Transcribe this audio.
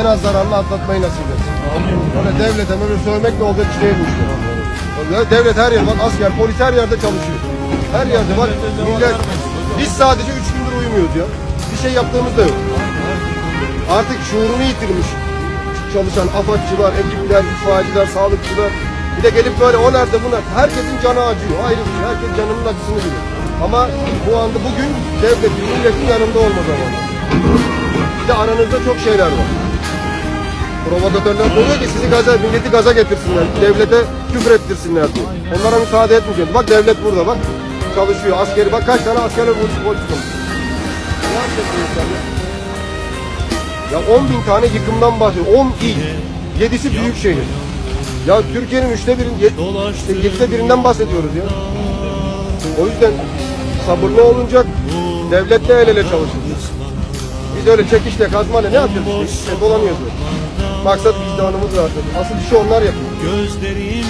en az zararla atlatmayı nasip etsin. Öyle devlete böyle sövmekle olacak iş bu işte. Ya Devlet her yer bak asker, polis her yerde çalışıyor. Her yerde bak millet biz sadece üç gündür uyumuyoruz ya. Bir şey yaptığımız da yok. Artık şuurunu yitirmiş çalışan afatçılar, ekipler, itfaiyeciler, sağlıkçılar. Bir de gelip böyle o nerede bu nerede. Herkesin canı acıyor. Ayrı şey. Herkes canının acısını biliyor. Ama bu anda bugün devletin, milletin yanında olma zamanı. Bir de aranızda çok şeyler var. Provokatörler diyor ki sizi gaza, milleti gaza getirsinler, devlete küfür ettirsinler diye. Onlara müsaade etmeyeceğiz. Bak devlet burada bak. Çalışıyor. Askeri bak kaç tane askerler polis polis. Ne? Ya 10 bin tane yıkımdan bahsediyor. 10 il. 7'si büyük şehir. Ya Türkiye'nin üçte birin, işte yedide birinden bahsediyoruz ya. O yüzden sabırlı olunacak, devletle el ele çalışacağız. Biz öyle çekişle, kazmayla ne yapacağız işte? Dolanıyoruz. Maksat vicdanımız rahat. Asıl işi onlar yapıyor. Gözlerim